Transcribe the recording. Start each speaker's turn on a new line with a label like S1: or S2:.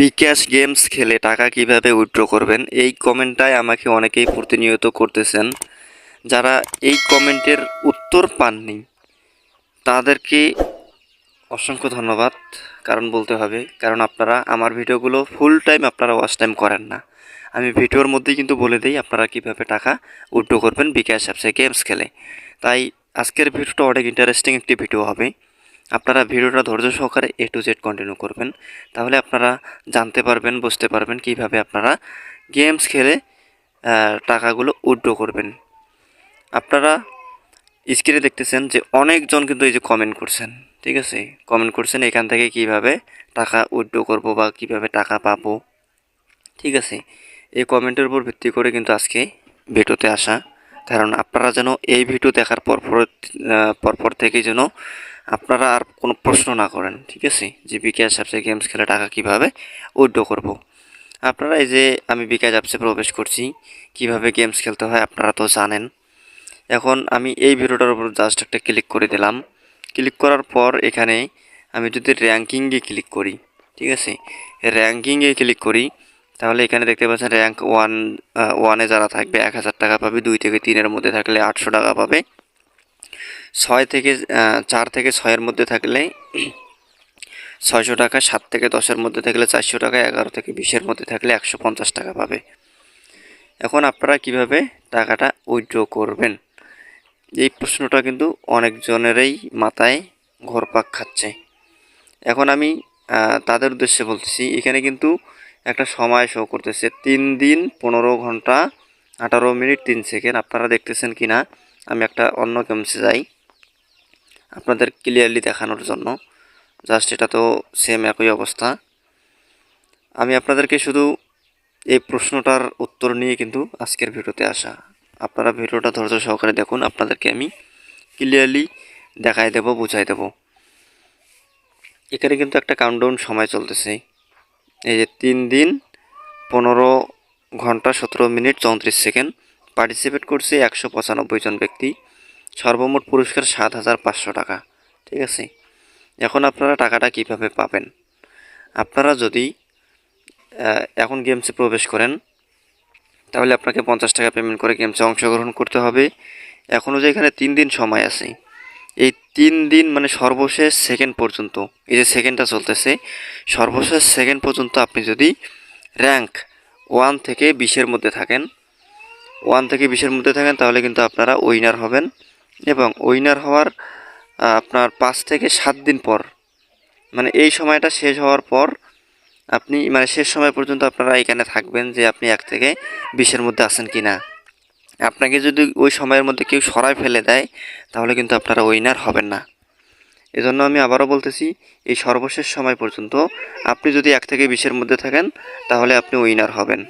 S1: বিকাশ games খেলে টাকা কীভাবে উইথড্র করবেন? এই কমেন্টটাই আমাকে অনেকেই প্রতিনিয়ত করতেছেন। যারা এই কমেন্টের উত্তর পাননি, তাদেরকে অসংখ্য ধন্যবাদ। কারণ বলতে হবে, কারণ আপনারা আমার ভিডিওগুলো ফুল টাইম আপনারা ওয়াচ টাইম করেন না। আমি ভিডিওর মধ্যেই কিন্তু বলে দিই আপনারা কীভাবে টাকা উইথড্র করবেন বিকাশ অ্যাপসে গেমস খেলে। তাই আজকের ভিডিওটা অনেক ইন্টারেস্টিং একটি ভিডিও হবে। আপনারা ভিডিওটা ধৈর্য সহকারে এ টু জেড কন্টিনিউ করবেন। তাহলে আপনারা জানতে পারবেন বুঝতে পারবেন কীভাবে আপনারা গেমস খেলে টাকাগুলো উইথড্র করবেন। আপনারা স্ক্রিনে দেখতেছেন যে অনেকজন কিন্তু এই যে কমেন্ট করছেন ঠিক আছে? কমেন্ট করছেন এখান থেকে কীভাবে টাকা উইথড্র করব বা কীভাবে টাকা পাবো ঠিক আছে? এই কমেন্টের উপর ভিত্তি করে কিন্তু আজকে ভিডিওতে আসা। কারণ আপনারা যেন এই ভিডিও দেখার আহ, পরপর থেকে যেন আপনারা আর কোনো প্রশ্ন না করেন, ঠিক আছে? যে বিকাশ অ্যাপসে গেমস খেলে টাকা কীভাবে উইথড্র করব। আপনারা এই যে আমি বিকাশ অ্যাপসে প্রবেশ করছি, কীভাবে গেমস খেলতে হয় আপনারা তো জানেন। এখন আমি এই ভিডিওটার উপর জাস্ট একটা ক্লিক করে দিলাম। ক্লিক করার পর এখানে আমি যদি র্যাঙ্কিংয়ে ক্লিক করি, ঠিক আছে? র্যাঙ্কিংয়ে ক্লিক করি, তাহলে এখানে দেখতে পাচ্ছেন র্যাঙ্ক ওয়ান ওয়ানে যারা থাকবে, এক হাজার টাকা পাবে, দুই থেকে তিনের মধ্যে থাকলে আটশো টাকা পাবে। ছয় থেকে চার থেকে ছয়ের মধ্যে থাকলে ছয়শো টাকা, সাত থেকে দশের মধ্যে থাকলে চারশো টাকা, এগারো থেকে বিশের মধ্যে থাকলে একশো পঞ্চাশ টাকা পাবে। এখন আপনারা কীভাবে টাকাটা উইথড্র করবেন? এই প্রশ্নটা কিন্তু অনেকজনেরই মাথায় ঘরপাক খাচ্ছে। এখন আমি তাদের উদ্দেশ্যে বলতেছি, এখানে কিন্তু একটা সময় শো করতেছে। তিন দিন, পনেরো ঘণ্টা, আঠারো মিনিট, তিন সেকেন্ড। আপনারা দেখতেছেন কি না আমি একটা অন্য গেমসে যাই। আপনাদের ক্লিয়ারলি দেখানোর জন্য। জাস্ট এটা তো সেম একই অবস্থা। আমি আপনাদেরকে শুধু এই প্রশ্নটার উত্তর নিয়ে কিন্তু আজকের ভিডিওতে আসা। আপনারা ভিডিওটা ধৈর্য সহকারে দেখুন, আপনাদেরকে আমি ক্লিয়ারলি দেখাই দেব, বুঝাই দেব। এখানে কিন্তু একটা কাউন্টডাউন সময় চলতেছে। এই যে তিন দিন, পনেরো ঘণ্টা, সতেরো মিনিট, চৌত্রিশ সেকেন্ড। পার্টিসিপেট করছে একশো পঁচানব্বই জন ব্যক্তি। সর্বমোট পুরস্কার সাত হাজার পাঁচশো টাকা, ঠিক আছে? এখন আপনারা টাকাটা কীভাবে পাবেন? আপনারা যদি এখন গেমসে প্রবেশ করেন, তাহলে আপনাকে পঞ্চাশ টাকা পেমেন্ট করে গেমসে অংশগ্রহণ করতে হবে। এখনও যে এখানে তিন দিন সময় আছে, এই তিন দিন মানে সর্বশেষ সেকেন্ড পর্যন্ত, এই যে সেকেন্ডটা চলতেছে, সর্বশেষ সেকেন্ড পর্যন্ত আপনি যদি র্যাঙ্ক ওয়ান থেকে বিশের মধ্যে থাকেন ওয়ান থেকে বিশের মধ্যে থাকেন, তাহলে কিন্তু আপনারা উইনার হবেন। এবং উইনার হওয়ার আপনার পাঁচ থেকে সাত দিন পর মানে এই সময়টা শেষ হওয়ার পর আপনি মানে শেষ সময় পর্যন্ত আপনারা এখানে থাকবেন যে আপনি এক থেকে বিশের মধ্যে আছেন কি না আপনাকে যদি ওই সময়ের মধ্যে কেউ সরায় ফেলে দেয়, তাহলে কিন্তু আপনারা উইনার হবেন না। এজন্য আমি আবারও বলতেছি, এই সর্বশেষ সময় পর্যন্ত আপনি যদি এক থেকে বিশের মধ্যে থাকেন, তাহলে আপনি উইনার হবেন।